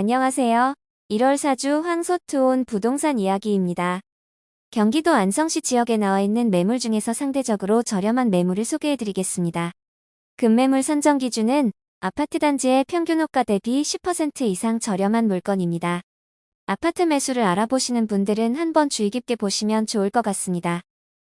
안녕하세요. 1월 4주 황소투온 부동산 이야기입니다. 경기도 안성시 지역에 나와 있는 매물 중에서 상대적으로 저렴한 매물을 소개해드리겠습니다. 급매물 선정 기준은 아파트 단지의 평균 호가 대비 10% 이상 저렴한 물건입니다. 아파트 매수를 알아보시는 분들은 한번 주의 깊게 보시면 좋을 것 같습니다.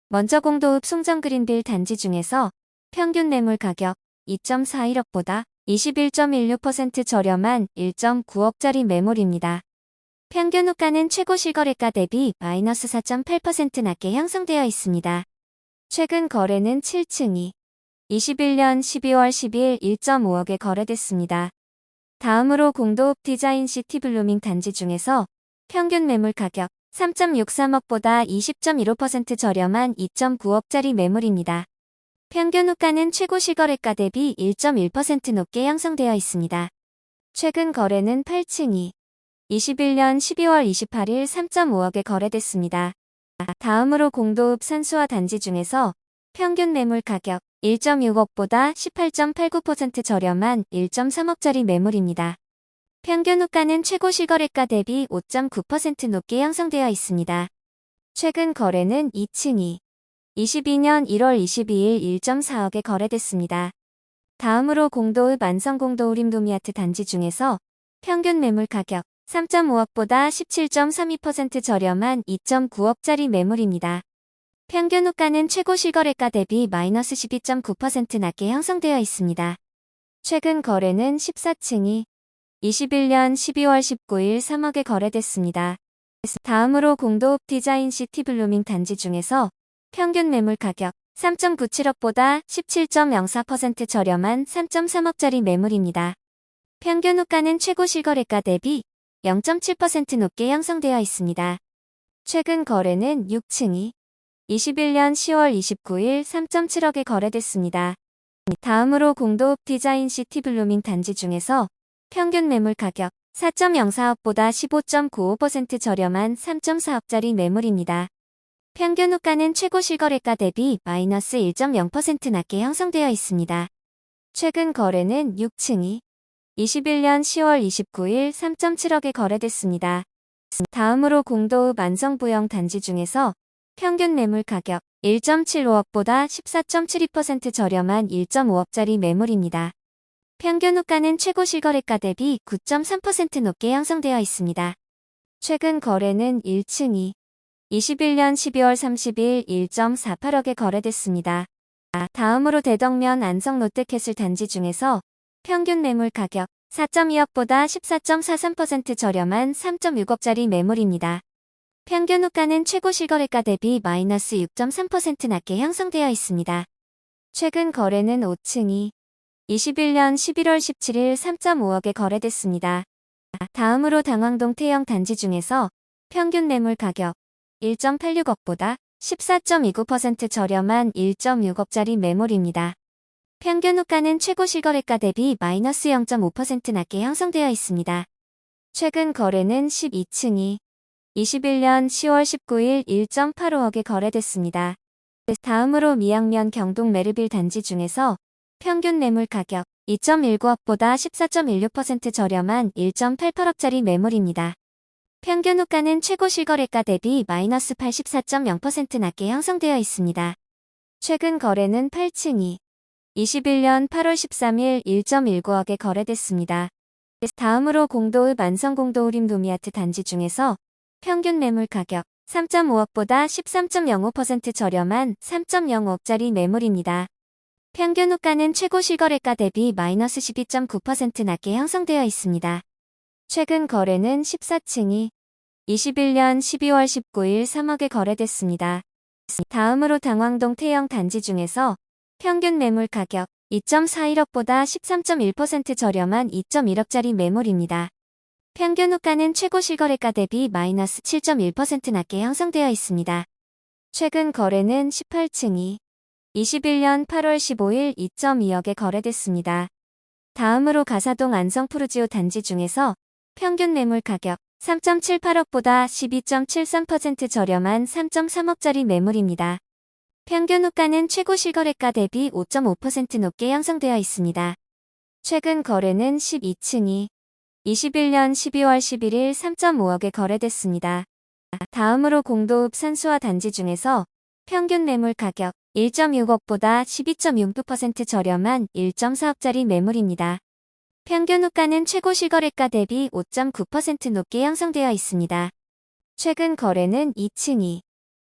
먼저 공도읍 송정 그린빌 단지 중에서 평균 매물 가격 2.41억보다 21.16% 저렴한 1.9억짜리 매물입니다. 평균 호가는 최고 실거래가 대비 마이너스 4.8% 낮게 형성되어 있습니다. 최근 거래는 7층이 21년 12월 10일 1.5억에 거래됐습니다. 다음으로 공도읍 디자인 시티 블루밍 단지 중에서 평균 매물 가격 3.63억보다 20.15% 저렴한 2.9억짜리 매물입니다. 평균 호가는 최고 실거래가 대비 1.1% 높게 형성되어 있습니다. 최근 거래는 8층이 21년 12월 28일 3.5억에 거래됐습니다. 다음으로 공도읍 산수화 단지 중에서 평균 매물 가격 1.6억보다 18.89% 저렴한 1.3억짜리 매물입니다. 평균 호가는 최고 실거래가 대비 5.9% 높게 형성되어 있습니다. 최근 거래는 2층이 22년 1월 22일 1.4억에 거래됐습니다. 다음으로 공도읍 안성공도우 림도미아트 단지 중에서 평균 매물 가격 3.5억보다 17.32% 저렴한 2.9억짜리 매물입니다. 평균 호가는 최고 실거래가 대비 마이너스 12.9% 낮게 형성되어 있습니다. 최근 거래는 14층이 21년 12월 19일 3억에 거래됐습니다. 다음으로 공도읍 디자인 시티 블루밍 단지 중에서 평균 매물 가격 3.97억보다 17.04% 저렴한 3.3억짜리 매물입니다. 평균 호가는 최고 실거래가 대비 0.7% 높게 형성되어 있습니다. 최근 거래는 6층이 21년 10월 29일 3.7억에 거래됐습니다. 다음으로 공도읍 디자인 시티 블루밍 단지 중에서 평균 매물 가격 4.04억보다 15.95% 저렴한 3.4억짜리 매물입니다. 평균 호가는 최고 실거래가 대비 마이너스 1.0% 낮게 형성되어 있습니다. 최근 거래는 6층이 21년 10월 29일 3.7억에 거래됐습니다. 다음으로 공도읍 안성부영 단지 중에서 평균 매물 가격 1.75억보다 14.72% 저렴한 1.5억짜리 매물입니다. 평균 호가는 최고 실거래가 대비 9.3% 높게 형성되어 있습니다. 최근 거래는 1층이 21년 12월 30일 1.48억에 거래됐습니다. 다음으로 대덕면 안성 롯데캐슬 단지 중에서 평균 매물 가격 4.2억보다 14.43% 저렴한 3.6억짜리 매물입니다. 평균 호가는 최고 실거래가 대비 마이너스 6.3% 낮게 형성되어 있습니다. 최근 거래는 5층이 21년 11월 17일 3.5억에 거래됐습니다. 다음으로 당황동 태영 단지 중에서 평균 매물 가격 1.86억보다 14.29% 저렴한 1.6억짜리 매물입니다. 평균 호가는 최고 실거래가 대비 마이너스 0.5% 낮게 형성되어 있습니다. 최근 거래는 12층이 21년 10월 19일 1.85억에 거래됐습니다. 다음으로 미양면 경동 메르빌 단지 중에서 평균 매물 가격 2.19억보다 14.16% 저렴한 1.88억짜리 매물입니다. 평균 호가는 최고 실거래가 대비 마이너스 84.0% 낮게 형성되어 있습니다. 최근 거래는 8층이 21년 8월 13일 1.19억에 거래됐습니다. 다음으로 공도읍 안성공도우림 도미아트 단지 중에서 평균 매물 가격 3.5억보다 13.05% 저렴한 3.05억짜리 매물입니다. 평균 호가는 최고 실거래가 대비 마이너스 12.9% 낮게 형성되어 있습니다. 최근 거래는 14층이 21년 12월 19일 3억에 거래됐습니다. 다음으로 당황동 태영 단지 중에서 평균 매물 가격 2.41억보다 13.1% 저렴한 2.1억짜리 매물입니다. 평균 호가는 최고 실거래가 대비 마이너스 7.1% 낮게 형성되어 있습니다. 최근 거래는 18층이 21년 8월 15일 2.2억에 거래됐습니다. 다음으로 가사동 안성푸르지오 단지 중에서 평균 매물 가격 3.78억보다 12.73% 저렴한 3.3억짜리 매물입니다. 평균 호가는 최고 실거래가 대비 5.5% 높게 형성되어 있습니다. 최근 거래는 12층이 21년 12월 11일 3.5억에 거래됐습니다. 다음으로 공도읍 산수화 단지 중에서 평균 매물 가격 1.6억보다 12.69% 저렴한 1.4억짜리 매물입니다. 평균 호가는 최고 실거래가 대비 5.9% 높게 형성되어 있습니다. 최근 거래는 2층이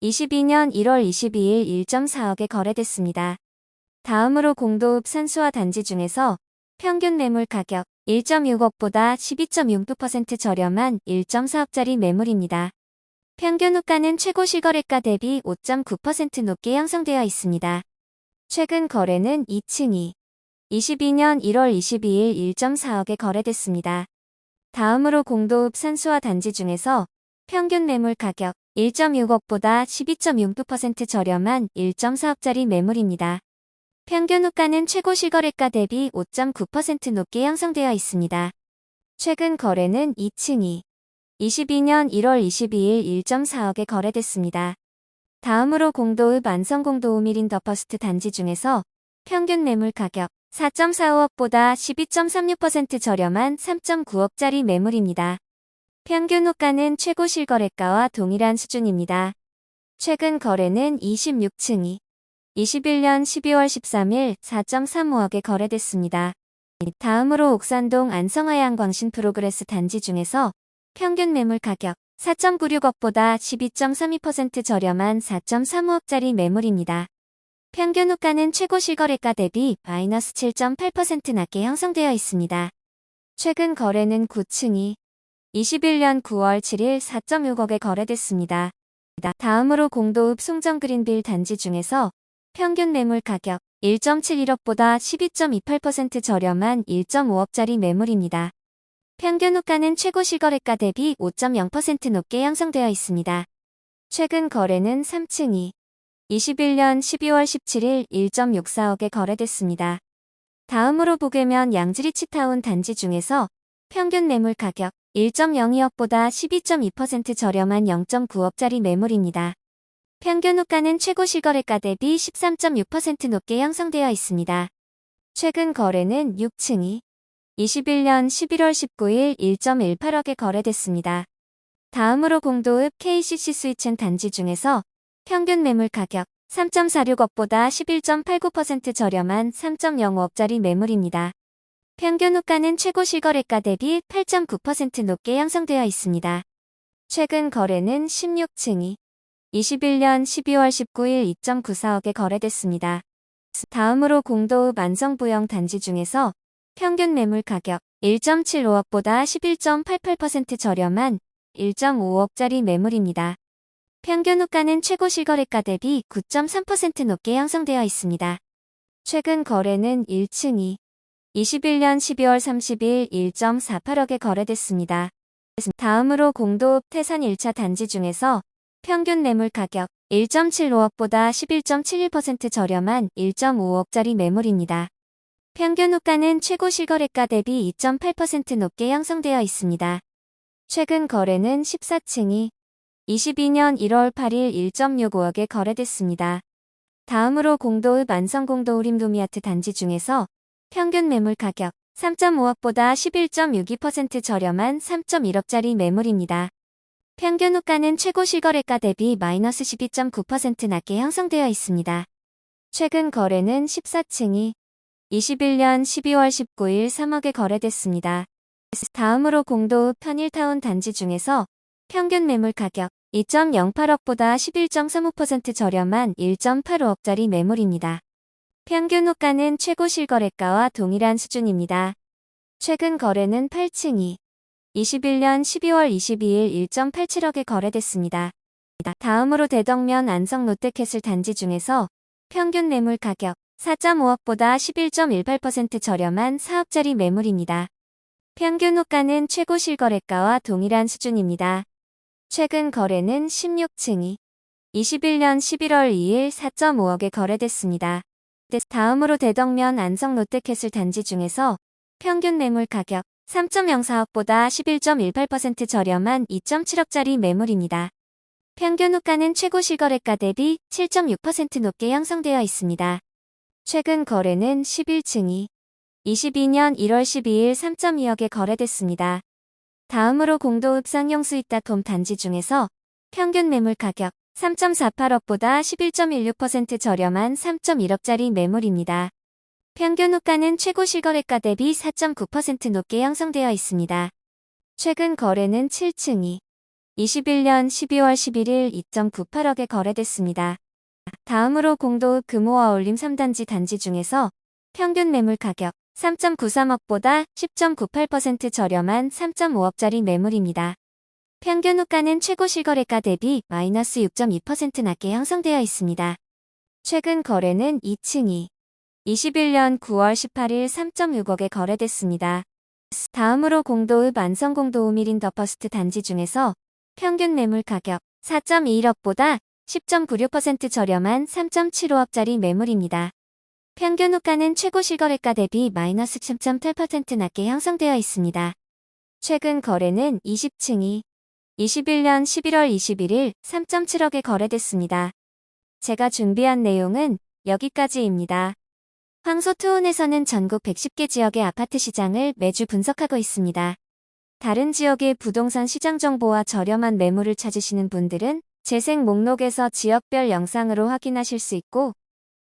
22년 1월 22일 1.4억에 거래됐습니다. 다음으로 공도읍 산수화 단지 중에서 평균 매물 가격 1.6억보다 12.69% 저렴한 1.4억짜리 매물입니다. 평균 호가는 최고 실거래가 대비 5.9% 높게 형성되어 있습니다. 최근 거래는 2층이 22년 1월 22일 1.4억에 거래됐습니다. 다음으로 공도읍 산수화 단지 중에서 평균 매물 가격 1.6억보다 12.69% 저렴한 1.4억짜리 매물입니다. 평균 호가는 최고 실거래가 대비 5.9% 높게 형성되어 있습니다. 최근 거래는 2층이 22년 1월 22일 1.4억에 거래됐습니다. 다음으로 공도읍 안성공도읍 1인 더퍼스트 단지 중에서 평균 매물 가격 4.45억보다 12.36% 저렴한 3.9억짜리 매물입니다. 평균 호가는 최고 실거래가와 동일한 수준입니다. 최근 거래는 26층이 21년 12월 13일 4.35억에 거래됐습니다. 다음으로 옥산동 안성하양 광신 프로그레스 단지 중에서 평균 매물 가격 4.96억보다 12.32% 저렴한 4.35억짜리 매물입니다. 평균 호가는 최고 실거래가 대비 마이너스 7.8% 낮게 형성되어 있습니다. 최근 거래는 9층이 21년 9월 7일 4.6억에 거래됐습니다. 다음으로 공도읍 송정 그린빌 단지 중에서 평균 매물 가격 1.71억보다 12.28% 저렴한 1.5억짜리 매물입니다. 평균 호가는 최고 실거래가 대비 5.0% 높게 형성되어 있습니다. 최근 거래는 3층이 21년 12월 17일 1.64억에 거래됐습니다. 다음으로 보게면 양지리치타운 단지 중에서 평균 매물 가격 1.02억보다 12.2% 저렴한 0.9억짜리 매물입니다. 평균 호가는 최고 실거래가 대비 13.6% 높게 형성되어 있습니다. 최근 거래는 6층이 21년 11월 19일 1.18억에 거래됐습니다. 다음으로 공도읍 KCC 스위첸 단지 중에서 평균 매물 가격 3.46억보다 11.89% 저렴한 3.05억짜리 매물입니다. 평균 호가는 최고 실거래가 대비 8.9% 높게 형성되어 있습니다. 최근 거래는 16층이 21년 12월 19일 2.94억에 거래됐습니다. 다음으로 공도읍 안성부영 단지 중에서 평균 매물 가격 1.75억보다 11.88% 저렴한 1.5억짜리 매물입니다. 평균 호가는 최고 실거래가 대비 9.3% 높게 형성되어 있습니다. 최근 거래는 1층이 21년 12월 30일 1.48억에 거래됐습니다. 다음으로 공도읍 태산 1차 단지 중에서 평균 매물 가격 1.75억보다 11.71% 저렴한 1.5억짜리 매물입니다. 평균 호가는 최고 실거래가 대비 2.8% 높게 형성되어 있습니다. 최근 거래는 14층이 22년 1월 8일 1.65억에 거래됐습니다. 다음으로 공도읍 안성공도읍 림도미아트 단지 중에서 평균 매물 가격 3.5억보다 11.62% 저렴한 3.1억짜리 매물입니다. 평균 호가는 최고 실거래가 대비 마이너스 12.9% 낮게 형성되어 있습니다. 최근 거래는 14층이 21년 12월 19일 3억에 거래됐습니다. 다음으로 공도읍 편일타운 단지 중에서 평균 매물 가격 2.08억보다 11.35% 저렴한 1.85억짜리 매물입니다. 평균 호가는 최고 실거래가와 동일한 수준입니다. 최근 거래는 8층이 21년 12월 22일 1.87억에 거래됐습니다. 다음으로 대덕면 안성 롯데캐슬 단지 중에서 평균 매물 가격 4.5억보다 11.18% 저렴한 4억짜리 매물입니다. 평균 호가는 최고 실거래가와 동일한 수준입니다. 최근 거래는 16층이 21년 11월 2일 4.5억에 거래됐습니다. 다음으로 대덕면 안성 롯데캐슬 단지 중에서 평균 매물 가격 3.04억보다 11.18% 저렴한 2.7억짜리 매물입니다. 평균 호가는 최고 실거래가 대비 7.6% 높게 형성되어 있습니다. 최근 거래는 11층이 22년 1월 12일 3.2억에 거래됐습니다. 다음으로 공도읍 쌍용수입닷홈 단지 중에서 평균 매물 가격 3.48억보다 11.16% 저렴한 3.1억짜리 매물입니다. 평균 호가는 최고 실거래가 대비 4.9% 높게 형성되어 있습니다. 최근 거래는 7층이 21년 12월 11일 2.98억에 거래됐습니다. 다음으로 공도읍 금호와 올림 3단지 단지 중에서 평균 매물 가격 3.93억보다 10.98% 저렴한 3.5억짜리 매물입니다. 평균 호가는 최고 실거래가 대비 마이너스 6.2% 낮게 형성되어 있습니다. 최근 거래는 2층이 21년 9월 18일 3.6억에 거래됐습니다. 다음으로 공도읍 안성공도읍 1인 더퍼스트 단지 중에서 평균 매물 가격 4.21억보다 10.96% 저렴한 3.75억짜리 매물입니다. 평균 호가는 최고 실거래가 대비 마이너스 10.8% 낮게 형성되어 있습니다. 최근 거래는 20층이 21년 11월 21일 3.7억에 거래됐습니다. 제가 준비한 내용은 여기까지입니다. 황소투혼에서는 전국 110개 지역의 아파트 시장을 매주 분석하고 있습니다. 다른 지역의 부동산 시장 정보와 저렴한 매물을 찾으시는 분들은 재생 목록에서 지역별 영상으로 확인하실 수 있고